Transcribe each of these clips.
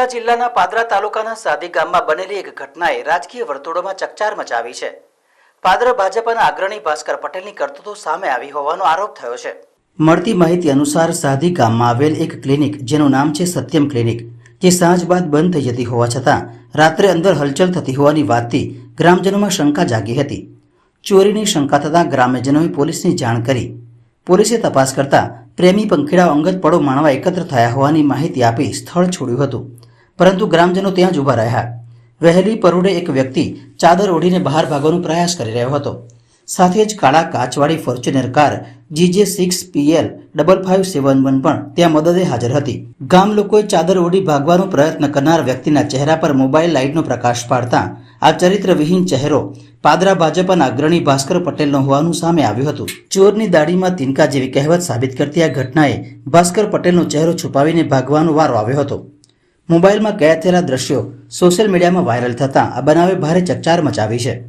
વડોદરા જિલ્લાના પાદરા તાલુકાના સાદી ગામમાં બનેલી એક ઘટનાએ રાજકીય વર્તુળોમાં ચકચાર મચાવી છે. પાદરા ભાજપના અગ્રણી ભાસ્કર પટેલની કરતૂતો સામે આવી હોવાનો આરોપ થયો છે. મળતી માહિતી અનુસાર સાદી ગામમાં આવેલ એક ક્લિનિક, જેનું નામ છે સત્યમ ક્લિનિક, જે સાંજ બાદ બંધ થઈ જતી હોવા છતાં રાત્રે અંદર હલચલ થતી હોવાની વાતથી ગ્રામજનોમાં શંકા જાગી હતી. ચોરીની શંકા થતાં ગ્રામ્યજનોએ પોલીસની જાણ કરી. પોલીસે તપાસ કરતા પ્રેમી પંખીડાઓ અંગત પડો માણવા એકત્ર થયા હોવાની માહિતી આપી સ્થળ છોડ્યું હતું. પરંતુ ગ્રામજનો ત્યાં જ ઊભા રહ્યા. વહેલી પરોડે એક વ્યક્તિ ચાદર ઓઢીને બહાર ભાગવાનો પ્રયાસ કરી રહ્યો હતો. સાથે જ કાળા કાચવાળી Fortuner car GJ six PL double five seven one પણ ત્યાં મદદે હાજર હતી. ગામ લોકોએ ચાદર ઓઢી ભાગવાનો પ્રયત્ન કરનાર વ્યક્તિના ચહેરા પર મોબાઈલ લાઇટનો પ્રકાશ પાડતા આ ચરિત્રવિહીન ચહેરો પાદરા ભાજપના અગ્રણી ભાસ્કર પટેલનો હોવાનું સામે આવ્યું હતું. ચોરની દાઢીમાં તિનકા જેવી કહેવત સાબિત કરતી આ ઘટનાએ ભાસ્કર પટેલનો ચહેરો છુપાવીને ભાગવાનો વારો આવ્યો હતો. મોબાઈલમાં કેદ થયેલા દ્રશ્યો સોશિયલ મીડિયામાં વાયરલ થતાં આ બનાવે ભારે ચકચાર મચાવી છે.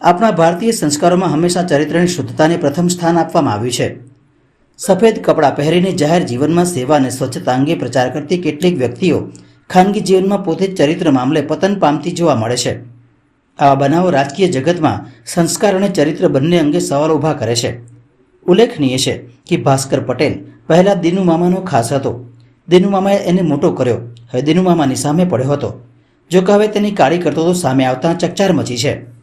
આપણા ભારતીય સંસ્કારોમાં હંમેશા ચરિત્રની શુદ્ધતાને પ્રથમ સ્થાન આપવામાં આવ્યું છે. સફેદ કપડાં પહેરીને જાહેર જીવનમાં સેવા અને સ્વચ્છતા અંગે પ્રચાર કરતી કેટલીક વ્યક્તિઓ ખાનગી જીવનમાં પોતે ચરિત્ર મામલે પતન પામતી જોવા મળે છે. આવા બનાવો રાજકીય જગતમાં સંસ્કાર અને ચરિત્ર બંને અંગે સવાલ ઊભા કરે છે. ઉલ્લેખનીય છે કે ભાસ્કર પટેલ પહેલા દિનુ મામાનો ખાસ હતો. દિનુ મામાએ એને મોટો કર્યો. હવે દિનુ મામાની સામે પડ્યો હતો. જો કે હવે તેની કાળી કરતો તો સામે આવતા ચકચાર મચી છે.